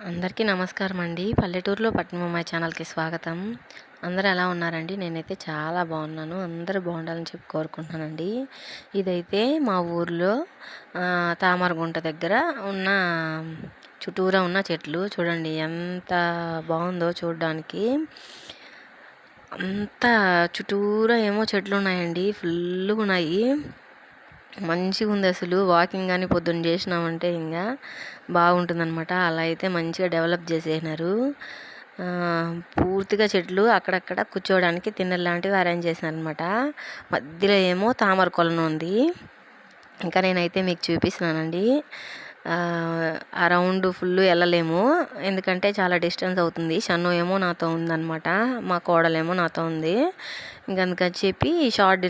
అందరికీ నమస్కారం అండి పల్లెటూరులో పట్నమమ్మాయి ఛానల్కి స్వాగతం. అందరూ ఎలా ఉన్నారండి? నేనైతే చాలా బాగున్నాను. అందరూ బాగుండాలని చెప్పి కోరుకుంటున్నానండి. ఇదైతే మా ఊర్లో తామరగుంట దగ్గర ఉన్న చుట్టూరా ఉన్న చెట్లు. చూడండి ఎంత బాగుందో చూడడానికి. అంత చుట్టూరా ఏమో చెట్లు ఉన్నాయండి. ఫుల్గా ఉన్నాయి మంచిగా ఉంది అసలు వాకింగ్ కానీ పొద్దున్న చేసినామంటే ఇంకా బాగుంటుందన్నమాట. అలా అయితే మంచిగా డెవలప్ చేసేసినారు. పూర్తిగా చెట్లు అక్కడక్కడ కూర్చోవడానికి తిన్నర్ లాంటివి అరేంజ్ చేసినారనమాట మధ్యలో ఏమో తామర కొలను ఉంది. ఇంకా నేనైతే మీకు చూపిస్తున్నానండి. అరౌండ్ ఫుల్ వెళ్ళలేము. ఎందుకంటే చాలా డిస్టెన్స్ అవుతుంది. షన్ను ఏమో నాతో ఉందన్నమాట. మా కోడలేమో నాతో ఉంది. ఇంక అందుకని చెప్పి షార్ట్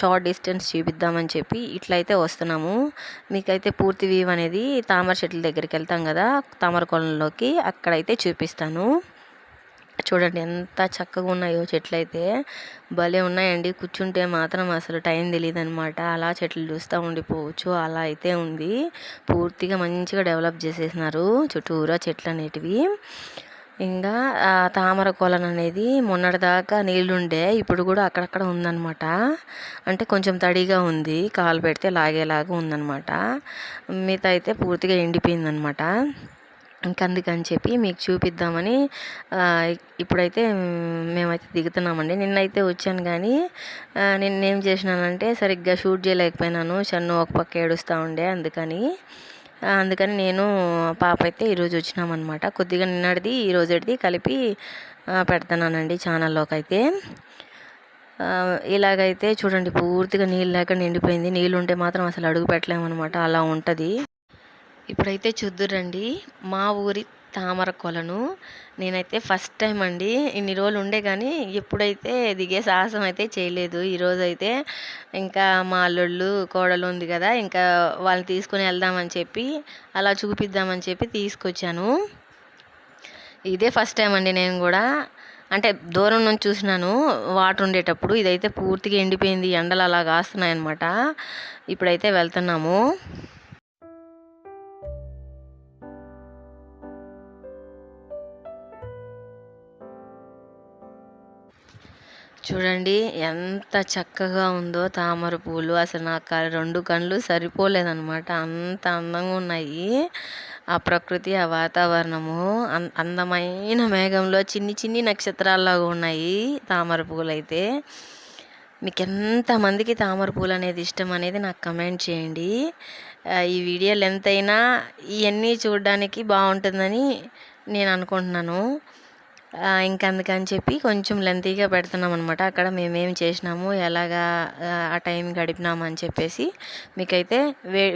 షార్ట్ డిస్టెన్స్ చూపిద్దామని చెప్పి ఇట్లయితే వస్తున్నాము. మీకైతే పూర్తి వ్యూ అనేది తామర చెట్ల దగ్గరికి వెళ్తాం కదా తామర కొలంలోకి అక్కడైతే చూపిస్తాను. చూడండి ఎంత చక్కగా ఉన్నాయో చెట్లు అయితే భలే ఉన్నాయండి. కూర్చుంటే మాత్రం అసలు టైం తెలియదు అనమాట అలా చెట్లు చూస్తూ ఉండిపోవచ్చు. అలా అయితే ఉంది. పూర్తిగా మంచిగా డెవలప్ చేసేసినారు చుట్టూరా చెట్లు అనేటివి. ఇంకా తామర కోలన్ అనేది మొన్నటిదాకా నీళ్ళుండే ఇప్పుడు కూడా అక్కడక్కడ ఉందన్నమాట. అంటే కొంచెం తడిగా ఉంది. కాలు పెడితే లాగేలాగా ఉందన్నమాట. మిగతా అయితే పూర్తిగా ఎండిపోయిందనమాట ఇంకా అందుకని చెప్పి మీకు చూపిద్దామని ఇప్పుడైతే మేమైతే దిగుతున్నామండి. నిన్నైతే వచ్చాను కానీ నిన్నేం నిన్న ఏం చేసినానంటే సరిగ్గా షూట్ చేయలేకపోయినాను. షన్ను ఒక పక్క ఏడుస్తూ ఉండే అందుకని అందుకని నేను పాప అయితే ఈరోజు వచ్చినామన్నమాట. కొద్దిగా నిన్నటిది ఈ కలిపి పెడతానండి ఛానల్లోకి అయితే ఇలాగైతే చూడండి పూర్తిగా నీళ్ళు లేక నిండిపోయింది. నీళ్ళు ఉంటే మాత్రం అసలు అడుగు పెట్టలేమన్నమాట. అలా ఉంటుంది. ఇప్పుడైతే చూద్దురండి. మా ఊరి తామర కొలను. నేనైతే ఫస్ట్ టైం అండి. ఇన్ని రోజులు ఉండే కానీ ఎప్పుడైతే దిగే సాహసం అయితే చేయలేదు. ఈరోజు అయితే ఇంకా మా అల్లుళ్ళు కోడలు ఉంది కదా ఇంకా వాళ్ళని తీసుకుని వెళ్దామని చెప్పి అలా చూపిద్దామని చెప్పి తీసుకొచ్చాను. ఇదే ఫస్ట్ టైం అండి నేను కూడా. అంటే దూరం నుంచి చూసినాను వాటర్ ఉండేటప్పుడు. ఇదైతే పూర్తిగా ఎండిపోయింది ఎండలు అలా కాస్తున్నాయి అనమాట ఇప్పుడైతే వెళ్తున్నాము. చూడండి ఎంత చక్కగా ఉందో తామర పూలు. అసలు నాకు రెండు కళ్ళు సరిపోలేదన్నమాట. అంత అందంగా ఉన్నాయి. ఆ ప్రకృతి ఆ వాతావరణము అందమైన మేఘంలో చిన్ని చిన్ని నక్షత్రాల్లాగా ఉన్నాయి తామర పూలు అయితే మీకు ఎంతమందికి తామర పూలు అనేది ఇష్టం అనేది నాకు కమెంట్ చేయండి. ఈ వీడియో లెంత్ అయినా ఇవన్నీ చూడడానికి బాగుంటుందని నేను అనుకుంటున్నాను. ఇంకా అందుకని చెప్పి కొంచెం లెంతీగా పెడుతున్నాం అనమాట అక్కడ మేమేం చేసినాము ఎలాగా ఆ, టైం గడిపినాము అని చెప్పేసి మీకైతే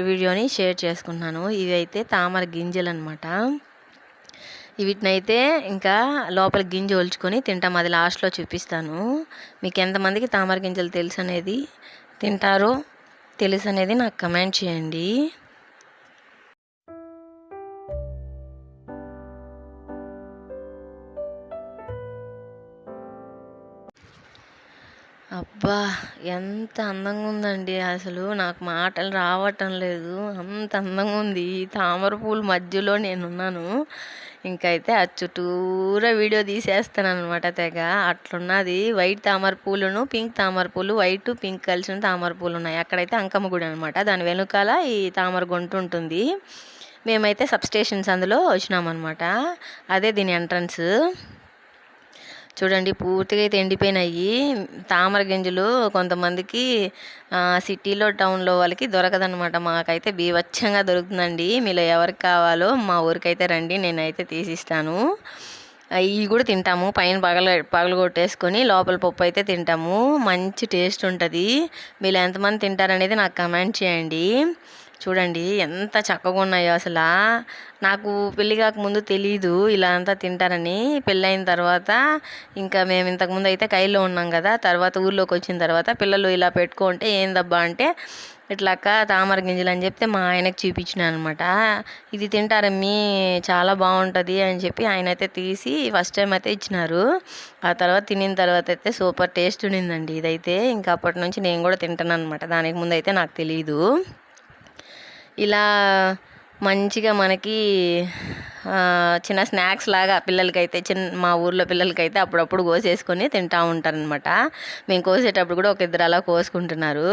వీడియోని షేర్ చేసుకున్నాను ఇవి అయితే తామర గింజలు అనమాట వీటినైతే ఇంకా లోపల గింజ ఒలుచుకొని తింటాం. అది లాస్ట్లో చూపిస్తాను. మీకు ఎంతమందికి తామర గింజలు తెలుసు అనేది తింటారో తెలుసు అనేది నాకు కమెంట్ చేయండి. అబ్బా ఎంత అందంగా ఉందండి అసలు నాకు మాటలు రావటం లేదు. అంత అందంగా ఉంది ఈ తామర పూలు మధ్యలో నేనున్నాను. ఇంకైతే ఆ చుట్టూరా వీడియో తీసేస్తాను అనమాట తెగ. అట్లున్నది వైట్ తామర పూలును పింక్ తామర పూలు వైట్ పింక్ కలిసిన తామర పూలు ఉన్నాయి అక్కడైతే అంకమ్మ గుడి అనమాట దాని వెనుకాల ఈ తామర గుంట ఉంటుంది. మేమైతే సబ్ స్టేషన్స్ అందులో వచ్చినామన్నమాట. అదే దీని ఎంట్రన్స్. చూడండి పూర్తిగా అయితే ఎండిపోయినాయి. తామర గింజలు కొంతమందికి సిటీలో టౌన్లో వాళ్ళకి దొరకదనమాట మాకైతే బీవచ్చంగా దొరుకుతుందండి. మీలో ఎవరికి కావాలో మా ఊరికైతే రండి నేనైతే తీసిస్తాను. ఇవి కూడా తింటాము. పైన పగల పగలు కొట్టేసుకొని లోపల పప్పు అయితే తింటాము. మంచి టేస్ట్ ఉంటుంది. మీరు ఎంతమంది తింటారనేది నాకు కమెంట్ చేయండి. చూడండి ఎంత చక్కగా ఉన్నాయో అసలు. నాకు పెళ్ళి కాకముందు తెలీదు ఇలా అంతా తింటారని. పెళ్ళైన తర్వాత ఇంకా మేము ఇంతకుముందు అయితే కైలో ఉన్నాం కదా తర్వాత ఊర్లోకి వచ్చిన తర్వాత పిల్లలు ఇలా పెట్టుకుంటే ఏందబ్బా అంటే ఇట్లా అక్క తామర గింజలు అని చెప్తే మా ఆయనకు చూపించిన అనమాట ఇది తింటారమ్మీ చాలా బాగుంటుంది అని చెప్పి ఆయన అయితే తీసి ఫస్ట్ టైం అయితే ఇచ్చినారు. ఆ తర్వాత తినిన తర్వాత అయితే సూపర్ టేస్ట్ ఉండిందండి ఇదైతే. ఇంకా అప్పటి నుంచి నేను కూడా తింటాను అనమాట దానికి ముందు అయితే నాకు తెలియదు ఇలా మంచిగా మనకి చిన్న స్నాక్స్ లాగా పిల్లలకైతే చిన్న మా ఊర్లో పిల్లలకైతే అప్పుడప్పుడు కోసేసుకొని తింటూ ఉంటారనమాట మేము కోసేటప్పుడు కూడా ఒక ఇద్దరు అలా కోసుకుంటున్నారు.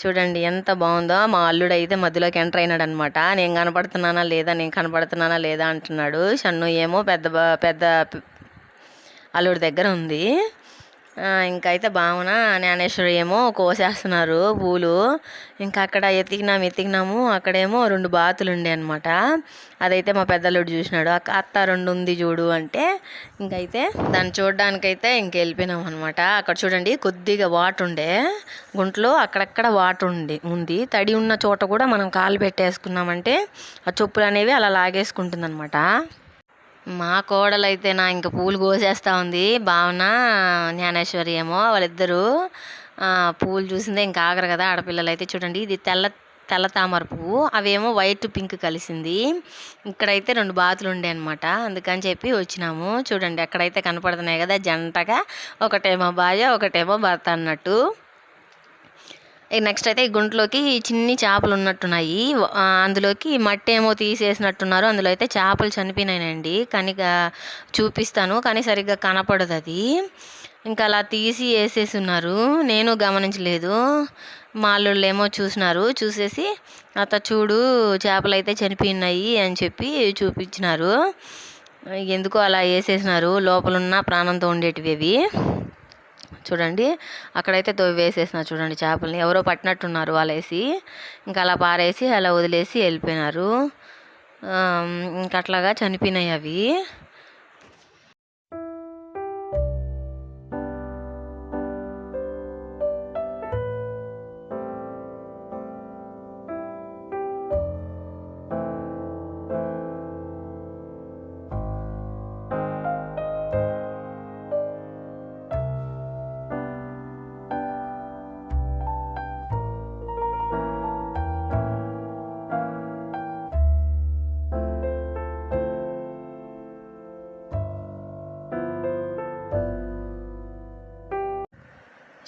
చూడండి ఎంత బాగుందో. మా అల్లుడు అయితే మధ్యలోకి ఎంటర్ అయినాడు అనమాట నేను కనపడుతున్నానా లేదా? నేను కనపడుతున్నానా లేదా? అంటున్నాడు. షన్ను ఏమో పెద్ద పెద్ద అల్లుడి దగ్గర ఉంది. ఇంకైతే అయితే భావన జ్ఞానేశ్వరి ఏమో కోసేస్తున్నారు పూలు. ఇంకా అక్కడ ఎతికినాము ఎతికినాము. అక్కడేమో రెండు బాతులు ఉండే అనమాట అదైతే మా పెద్దల్లుడు చూసినాడు. అక్క అత్త రెండు ఉంది చూడు అంటే ఇంకైతే దాన్ని చూడడానికైతే ఇంకెళ్ళిపోయినాం అనమాట అక్కడ చూడండి కొద్దిగా వాటర్ ఉండే. గుంట్లో అక్కడక్కడ వాటర్ ఉండి ఉంది. తడి ఉన్న చోట కూడా మనం కాలు పెట్టేసుకున్నామంటే ఆ చొప్పులు అనేవి అలా లాగేసుకుంటుంది అనమాట మా కోడలైతే నా ఇంకా పూలు కోసేస్తా ఉంది. భావన జ్ఞానేశ్వరి ఏమో వాళ్ళిద్దరూ పూలు చూసిందే ఇంకా ఆగరు కదా ఆడపిల్లలు అయితే చూడండి. ఇది తెల్ల తెల్ల తామర పువ్వు. అవేమో వైట్ పింక్ కలిసింది. ఇక్కడైతే రెండు బాతులు ఉండే అనమాట అందుకని చెప్పి వచ్చినాము. చూడండి అక్కడైతే కనపడుతున్నాయి కదా జంటగా ఒకటేమో భార్య ఒకటేమో భర్త అన్నట్టు. నెక్స్ట్ అయితే ఈ గుంటలోకి చిన్ని చేపలు ఉన్నట్టున్నాయి. అందులోకి మట్టి ఏమో తీసేసినట్టున్నారు. అందులో అయితే చేపలు చనిపోయినాయండి కానీ చూపిస్తాను. కానీ సరిగ్గా కనపడదు అది ఇంకా అలా తీసి వేసేసి ఉన్నారు నేను గమనించలేదు. మా అల్లుళ్ళు ఏమో చూసినారు. చూసేసి అత చూడు చేపలు అయితే చనిపోయినాయి అని చెప్పి చూపించినారు. ఎందుకో అలా వేసేసినారు. లోపలున్న ప్రాణంతో ఉండేటివి అవి. చూడండి. అక్కడైతే తవ్వి వేసేసిన చూడండి చేపల్ని. ఎవరో పట్టినట్టున్నారు వాళ్ళేసి. ఇంకా అలా పారేసి అలా వదిలేసి వెళ్ళిపోయినారు. ఆమ్, ఇంకా అట్లాగా చనిపోయినాయి అవి.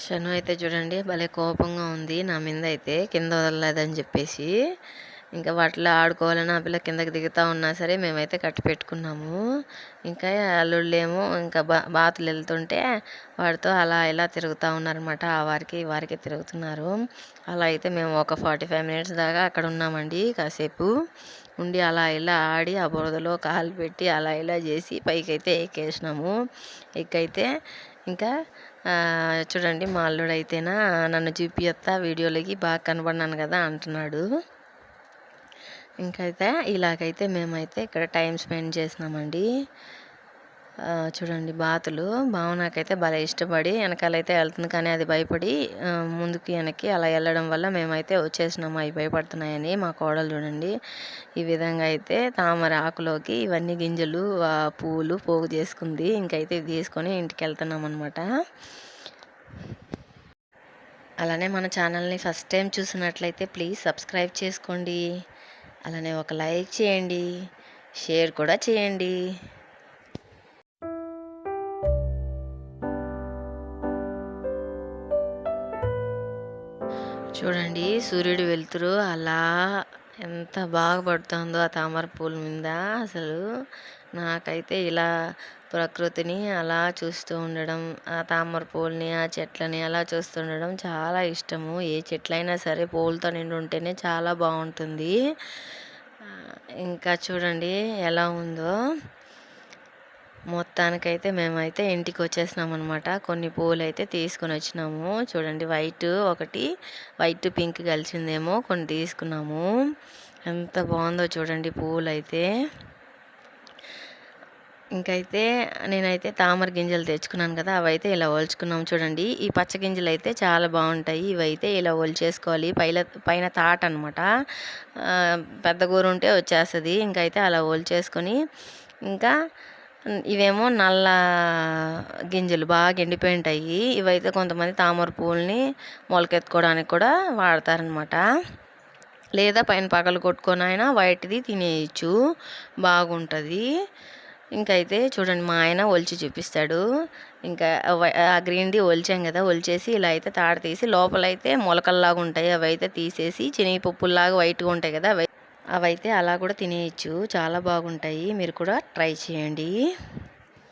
షను అయితే చూడండి భలే కోపంగా ఉంది నా మీద అయితే కింద వదలలేదని చెప్పేసి. ఇంకా వాటిలో ఆడుకోవాలని ఆ పిల్ల కిందకి దిగుతా ఉన్నా సరే మేమైతే కట్టి పెట్టుకున్నాము. ఇంకా అల్లుళ్ళేమో ఇంకా బా బాతులు వెళ్తుంటే వాడితో అలా ఇలా తిరుగుతూ ఉన్నారనమాట ఆ వారికి ఈ వారికి తిరుగుతున్నారు. అలా అయితే మేము ఒక ఫార్టీ ఫైవ్ మినిట్స్ దాకా అక్కడ ఉన్నామండి కాసేపు. ఉండి అలా ఇలా ఆడి ఆ బురదలో కాలు పెట్టి అలా ఇలా చేసి పైకి అయితే ఎక్కేసినాము. ఎక్కైతే ఇంకా చూడండి మా అల్లుడు అయితేనా నన్ను చూపియత్తా వీడియోలోకి బాగా కనబడినాను కదా అంటున్నాడు. ఇంకైతే ఇలాగైతే మేమైతే ఇక్కడ టైం స్పెండ్ చేసినామండి. చూడండి బాతులు. భావనకైతే భలే ఇష్టపడి వెనకాలైతే వెళ్తుంది కానీ అది భయపడి ముందుకి వెనక్కి అలా వెళ్ళడం వల్ల మేమైతే వచ్చేసినాము. అవి భయపడుతున్నాయని మా కోడలు చూడండి. ఈ విధంగా అయితే తామర ఆకులోకి ఇవన్నీ గింజలు పువ్వులు పోగు చేసుకుంది. ఇంకైతే ఇవి తీసుకొని ఇంటికి వెళ్తున్నాం అనమాట అలానే మన ఛానల్ని ఫస్ట్ టైం చూసినట్లయితే ప్లీజ్ సబ్స్క్రైబ్ చేసుకోండి. అలానే ఒక లైక్ చేయండి. షేర్ కూడా చేయండి. చూడండి సూర్యుడు వెలుతురు. అలా ఎంత బాగా పడుతుందో ఆ తామర పూల మీద. అసలు నాకైతే ఇలా ప్రకృతిని అలా చూస్తూ ఉండడం ఆ తామర పూలని ఆ చెట్లని అలా చూస్తూ ఉండడం చాలా ఇష్టము. ఏ చెట్లైనా సరే పూలతో నిండి ఉంటేనే చాలా బాగుంటుంది. ఇంకా చూడండి ఎలా ఉందో. మొత్తానికైతే మేమైతే ఇంటికి వచ్చేసినాం అనమాట కొన్ని పూలు అయితే తీసుకొని వచ్చినాము చూడండి వైట్ ఒకటి వైట్ పింక్ కలిసిందేమో కొన్ని తీసుకున్నాము. ఎంత బాగుందో చూడండి పూలు అయితే ఇంకైతే నేనైతే తామర గింజలు తెచ్చుకున్నాను కదా అవైతే ఇలా ఒలుచుకున్నాం చూడండి. ఈ పచ్చ గింజలు అయితే చాలా బాగుంటాయి. ఇవైతే ఇలా ఒలిచేసుకోవాలి. పైన పైన తాట అనమాట పెద్ద గోరు ఉంటే వచ్చేస్తుంది. ఇంకైతే అలా ఒలిచేసుకొని ఇంకా ఇవేమో నల్ల గింజలు బాగా ఎండిపోయి ఉంటాయి ఇవైతే కొంతమంది తామర పూలని మొలకెత్తుకోవడానికి కూడా వాడతారనమాట లేదా పైన పగలు కొట్టుకొని అయినా వైట్ది తినేయచ్చు. బాగుంటుంది. ఇంకైతే చూడండి మా ఆయన ఒలిచి చూపిస్తాడు. ఇంకా ఆ గ్రీన్ది ఒలిచాం కదా ఒలిచేసి ఇలా అయితే తాడు తీసి లోపలైతే మొలకల్లాగా ఉంటాయి అవి అయితే తీసేసి శనగపప్పుల్లాగా వైట్గా ఉంటాయి కదా అవి అవైతే అలా కూడా తినేయచ్చు. చాలా బాగుంటాయి. మీరు కూడా ట్రై చేయండి.